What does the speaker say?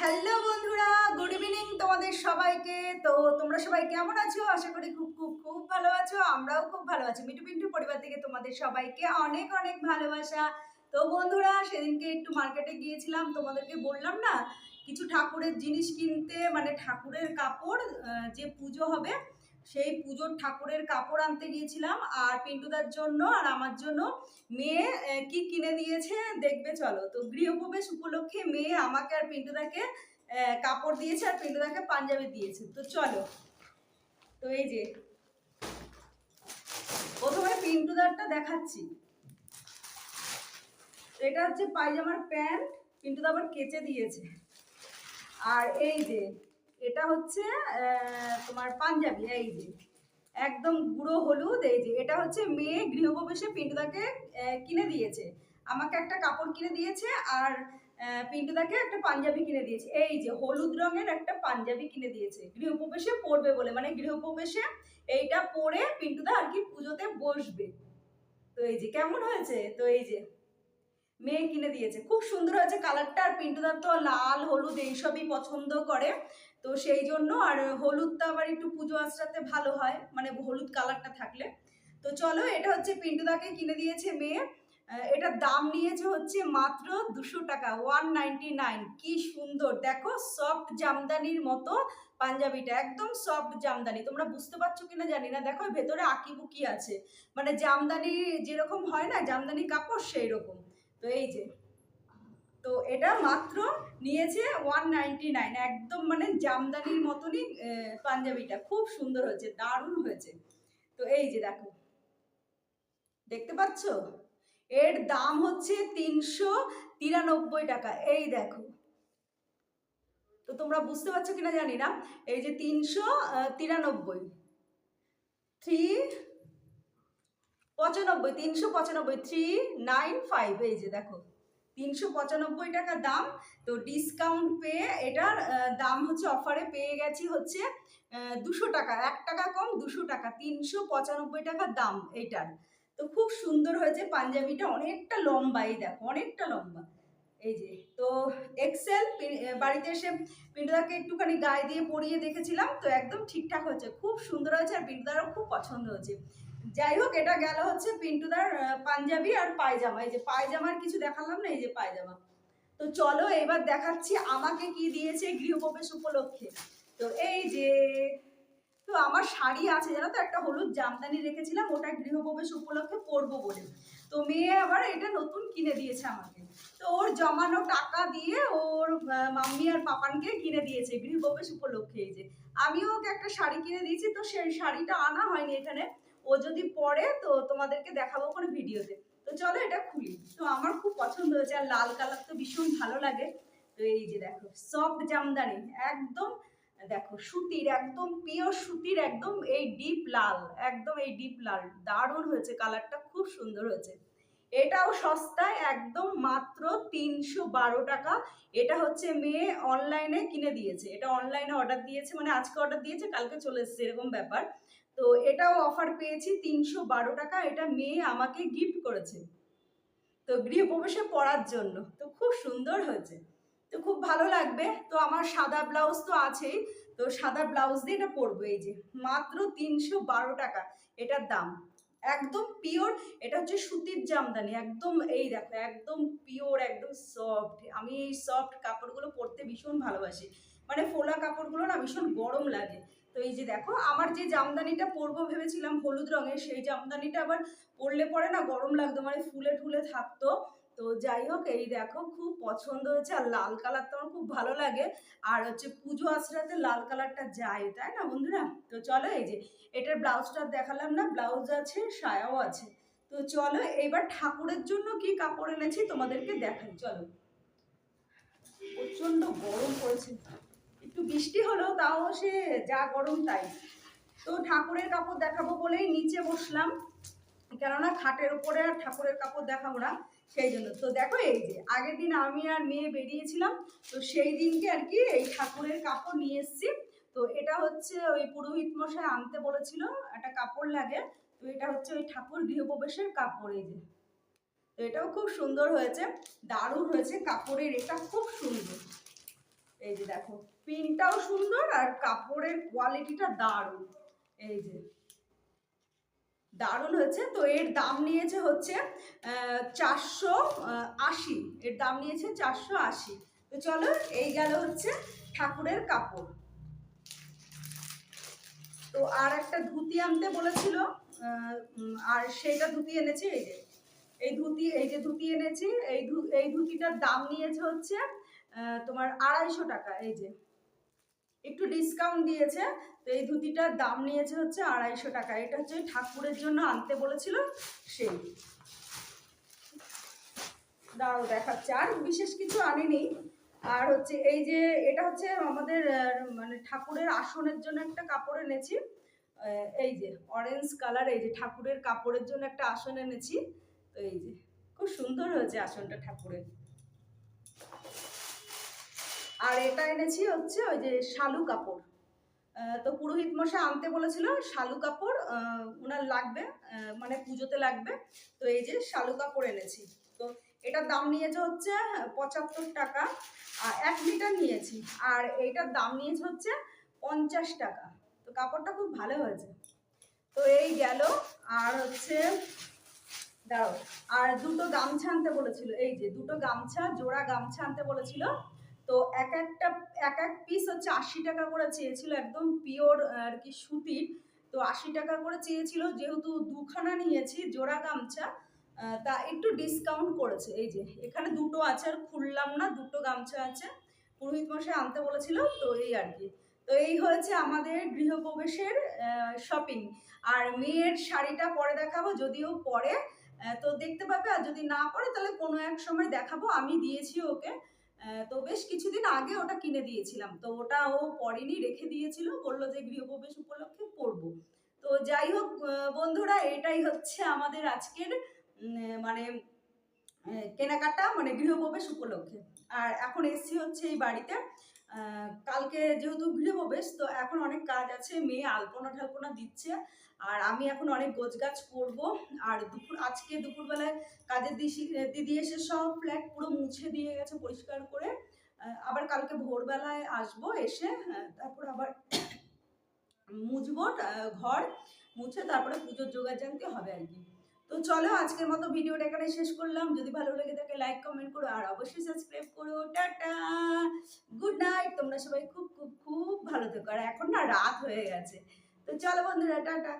Hello বন্ধুরা, good evening তোমাদের সবাইকে। তো তোমরা সবাই কেমন আছো? আশা করি খুব খুব খুব ভালো আছো। আমরাও খুব ভালো আছি। মিটু পিন্টু পরিবার থেকে তোমাদের সবাইকে অনেক অনেক ভালোবাসা। তো বন্ধুরা, সেদিনকে একটু মার্কেটে গিয়েছিলাম। তোমাদেরকে বললাম না, কিছু ঠাকুরের জিনিস কিনতে মানে ঠাকুরের কাপড় যে পুজো হবে সেই পুজোর ঠাকুরের কাপড় আনতে গিয়েছিলাম আর পিন্টুদার জন্য আর আমার জন্য মেয়ে কি কিনে দিয়েছে দেখবে চলো। তো গৃহপ্রবেশ উপলক্ষে মেয়ে আমাকে আর পিন্টুদাকে কাপড় দিয়েছে আর পিন্টুদাকে পাঞ্জাবি দিয়েছে। তো চলো। তো এই যে, প্রথমে পিন্টুদারটা দেখাচ্ছি। এটা হচ্ছে পায়জামার প্যান্ট, পিন্টুদা আবার কেচে দিয়েছে। আর এই যে এটা হচ্ছে তোমার পাঞ্জাবি, এই যে। একদম গুঁড়ো হলুদ, এই যে। এটা হচ্ছে মেয়ে গৃহপ্রবেশে পিন্টুদাকে কিনে দিয়েছে। আমাকে একটা কাপড় কিনে দিয়েছে আর পিন্টুদাকে একটা পাঞ্জাবি কিনে দিয়েছে। এই যে, হলুদ রঙের একটা পাঞ্জাবি কিনে দিয়েছে। গৃহপ্রবেশে পরবে বলে মানে গৃহপ্রবেশে এইটা পরে পিন্টুদা আর কি পুজোতে বসবে। তো এই যে, কেমন হয়েছে? তো এই যে, মেয়ে কিনে দিয়েছে। খুব সুন্দর হয়েছে কালারটা। আর পিন্টুদার তো লাল, হলুদ, এইসবই পছন্দ করে। তো সেই জন্য আর হলুদটা আবার একটু পুজো আশ্রাতে ভালো হয় মানে হলুদ কালারটা থাকলে। তো চলো, এটা হচ্ছে পিন্টুদাকে কিনে দিয়েছে মেয়ে। এটার দাম নিয়েছে হচ্ছে মাত্র দুশো টাকা ওয়ান নাইন কি সুন্দর। দেখো সফট জামদানির মতো পাঞ্জাবিটা, একদম সফট জামদানি। তোমরা বুঝতে পারছ কিনা জানি না। দেখো, ভেতরে আঁকিবুকি আছে। মানে জামদানি যেরকম হয় না, জামদানি কাপড় সেই রকম তো এই যে তো এটা মাত্র নিয়েছে ওয়ান নাইনটি নাইন একদম মানে জামদানির মতনই পাঞ্জাবিটা। খুব সুন্দর হয়েছে, দারুণ হয়েছে। তো এই যে দেখো, দেখতে পাচ্ছ? এর দাম হচ্ছে তিনশো তিরানব্বই টাকা। এই দেখো। তো তোমরা বুঝতে পারছ কিনা জানি না? এই যে তিনশো তিরানব্বই। থ্রি পঁচানব্বই, তিনশো পঁচানব্বই থ্রি নাইন ফাইভ এই যে দেখো। তিনশো পঁচানব্বই টাকা দাম। তো ডিসকাউন্ট পেয়ে এটার দাম হচ্ছে অফারে পেয়ে গেছি হচ্ছে দুশো টাকা, এক টাকা কম, দুশো টাকা, তিনশো পঁচানব্বই টাকা দাম এইটার তো খুব সুন্দর হয়েছে, পাঞ্জাবিটা অনেকটা লম্বা, এই দেখো, অনেকটা লম্বা। এই যে, তো এক্সেল বাড়িতে এসে পিন্টুদাকে একটুখানি গায়ে দিয়ে পরিয়ে দেখেছিলাম, তো একদম ঠিকঠাক হয়েছে, খুব সুন্দর হয়েছে আর পিন্টুদারও খুব পছন্দ হয়েছে। যাই হোক এটা গেল হচ্ছে পিন্টুদার পাঞ্জাবি আর পায়জামা। এই যে পায়জামার কিছু দেখালাম না, এই যে পায়জামা। তো চলো এবার দেখাচ্ছি আমাকে কি দিয়েছে গৃহপ্রবেশ উপলক্ষে। তো এই যে, তো আমার শাড়ি আছে, জানো তো, একটা হলুদ জামদানি রেখেছিলাম, ওটা গৃহপ্রবেশ উপলক্ষে পরবো বলে। তো মেয়ে আবার এটা নতুন কিনে দিয়েছে আমাকে। তো ওর জমানো টাকা দিয়ে ওর মাম্মি আর পাপানকে কিনে দিয়েছে গৃহপ্রবেশ উপলক্ষে। এই যে, আমিও ওকে একটা শাড়ি কিনে দিয়েছি, তো সেই শাড়িটা আনা হয়নি এখানে। ও যদি পরে তো তোমাদেরকে দেখাবো কোনো ভিডিওতে। তো চলো এটা খুলি। তো আমার খুব পছন্দ হয়েছে, আর লাল কালার তো ভীষণ ভালো লাগে। তো এই যে দেখো সফট জামদানি, একদম দেখো সুতির, একদম পিওর সুতির, একদম এই ডিপ লাল, একদম এই ডিপ লাল। দারুণ হয়েছে, কালারটা খুব সুন্দর হয়েছে। এটাও সস্তায়, একদম মাত্র তিনশো বারো টাকা। এটা হচ্ছে মেয়ে অনলাইনে কিনে দিয়েছে। এটা অনলাইনে অর্ডার দিয়েছে মানে আজকে অর্ডার দিয়েছে, কালকে চলে এসেছে, এরকম ব্যাপার। তো এটাও অফার পেয়েছি তিনশো বারো টাকা। এটা মেয়ে আমাকে গিফট করেছে। তো গৃহপ্রবেশে পরার জন্য। তো খুব সুন্দর হয়েছে। তো খুব ভালো লাগবে। তো আমার সাদা ব্লাউজ তো আছেই। তো সাদা ব্লাউজ দিয়ে এটা পরবো এই যে। মাত্র তিনশো বারো টাকা। এটার দাম। একদম পিওর এটা হচ্ছে সুতির জামদানি। একদম এই দেখো, একদম পিওর একদম সফট আমি এই সফট কাপড়গুলো পরতে ভীষণ ভালোবাসি। মানে ফোলা কাপড়গুলো না ভীষণ গরম লাগে। তো এই যে দেখো, আমার যে জামদানিটা পরবো ভেবেছিলাম হলুদ রঙের, সেই জামদানিটা আবার পরলে পরে না গরম লাগতো মানে ফুলে ঠুলে থাকতো। তো যাই হোক, এই দেখো, খুব পছন্দ হয়েছে, আর লাল কালার তো আমার খুব ভালো লাগে। আর হচ্ছে পুজো আশ্রাতে লাল কালারটা যায়, তাই না বন্ধুরা? তো চলো এই যে, এটার ব্লাউজটা দেখালাম না, ব্লাউজ আছে, সায়াও আছে। তো চলো, এবার ঠাকুরের জন্য কি কাপড় এনেছি তোমাদেরকে দেখাই, চলো। প্রচণ্ড গরম পড়েছে। একটু বৃষ্টি হলো, তাও সে যা গরম তাই। তো ঠাকুরের কাপড় দেখাবো বলেই নিচে বসলাম। কেননা খাটের উপরে আর ঠাকুরের কাপড় দেখাবো না, সেই জন্য। তো দেখো এই যে, আগের দিন আমি আর মেয়ে বেরিয়েছিলাম, তো সেই দিনকে আর কি এই ঠাকুরের কাপড় নিয়ে এসেছি। তো এটা হচ্ছে ওই পুরোহিত মশাই আনতে বলেছিল, একটা কাপড় লাগে। তো এটা হচ্ছে ওই ঠাকুর গৃহপ্রবেশের কাপড় এই যে। তো এটাও খুব সুন্দর হয়েছে, দারুণ হয়েছে কাপড়ের, এটা খুব সুন্দর। এই যে দেখো, পিনটাও সুন্দর আর কাপড়ের কোয়ালিটিটা দারুণ। এই যে, দারুণ হয়েছে। তো এর দাম নিয়েছে হচ্ছে চারশো আশি। এর দাম নিয়েছে চারশো আশি। তো চলো, এই গেল হচ্ছে ঠাকুরের কাপড়। তো আর একটা ধুতি আনতে বলেছিল আর সেটা ধুতি এনেছি, এই যে। এই ধুতি, এই যে ধুতি এনেছি, এই এই ধুতিটার দাম নিয়েছে হচ্ছে তোমার আড়াইশো টাকা, এই যে। একটু ডিসকাউন্ট দিয়েছে, তো এই ধুতিটার দাম নিয়েছে হচ্ছে আড়াইশো টাকা। এটা হচ্ছে ঠাকুরের জন্য আনতে বলেছিল সেই দাঁড়াও, দেখাচ্ছে। আর বিশেষ কিছু আনিনি। আর হচ্ছে এই যে, এটা হচ্ছে আমাদের মানে ঠাকুরের আসনের জন্য একটা কাপড় এনেছি। এই যে অরেঞ্জ কালার এই যে ঠাকুরের কাপড়ের জন্য একটা আসন এনেছি। তো এই যে, খুব সুন্দর হয়েছে আসনটা ঠাকুরের। আর এটা এনেছি হচ্ছে ওই যে শালু কাপড়। তো পুরোহিত মশাই আনতে বলেছিল শালু কাপড় ওনার লাগবে মানে পুজোতে লাগবে। তো এই যে শালু কাপড় এনেছি। তো এটার দাম নিয়েছে হচ্ছে পঁচাত্তর টাকা, আর এক মিটার নিয়েছি। আর এইটার দাম নিয়েছে হচ্ছে পঞ্চাশ টাকা। তো কাপড়টা খুব ভালো হয়েছে। তো এই গেল, আর হচ্ছে দাঁড়াও, আর দুটো গামছা আনতে বলেছিল, এই যে দুটো গামছা, জোড়া গামছা আনতে বলেছিল। তো এক একটা, এক এক পিস হচ্ছে আশি টাকা করে চেয়েছিল, একদম পিওর আর কি সুতির। তো আশি টাকা করে চেয়েছিল, যেহেতু দুখানা নিয়েছি, জোড়া গামছা তা একটু ডিসকাউন্ট করেছে। এই যে, এখানে দুটো আছে, আর খুললাম না, দুটো গামছা আছে। পুরোহিত মশাই আনতে বলেছিল, তো এই আর কি। তো এই হয়েছে আমাদের গৃহপ্রবেশের শপিং আর মেয়ের শাড়িটা পরে দেখাবো, যদিও পরে তো দেখতে পাবে, আর যদি না পরে, তাহলে কোনো এক সময় দেখাবো। আমি দিয়েছি ওকে। তো বেশ কিছুদিন আগে ওটা কিনে দিয়েছিলাম। তো ওটা ও পরেনি রেখে দিয়েছিল। বলল যে গৃহপ্রবেশ উপলক্ষে পরবো। তো যাই হোক বন্ধুরা, এটাই হচ্ছে আমাদের আজকের মানে কেনাকাটা মানে গৃহপ্রবেশ উপলক্ষে। আর এখন এসছি হচ্ছে এই বাড়িতে। কালকে যেহেতু গৃহপ্রবেশ তো এখন অনেক কাজ আছে। মেয়ে আলপনা ঠালপনা দিচ্ছে। আর আমি এখন অনেক গোছগাছ করব। আর দুপুর, আজকে দুপুরবেলায় কাজের দিদি এসে সব ফ্ল্যাট পুরো মুছে দিয়ে গেছে পরিষ্কার করে। আবার কালকে ভোরবেলায় আসব এসে তারপর আবার মুছবো ঘর মুছে, তারপরে পুজোর জানতে হবে আর কি। তো চলো আজকের মতো ভিডিওটা এখানে শেষ করলাম। যদি ভালো লেগে থাকে লাইক কমেন্ট করো আর অবশ্যই সাবস্ক্রাইব করো। টাটা! গুড নাইট তোমরা সবাই খুব খুব খুব ভালো থেকো। আর এখন না রাত হয়ে গেছে। তো চলো বন্ধুরা, টাটা!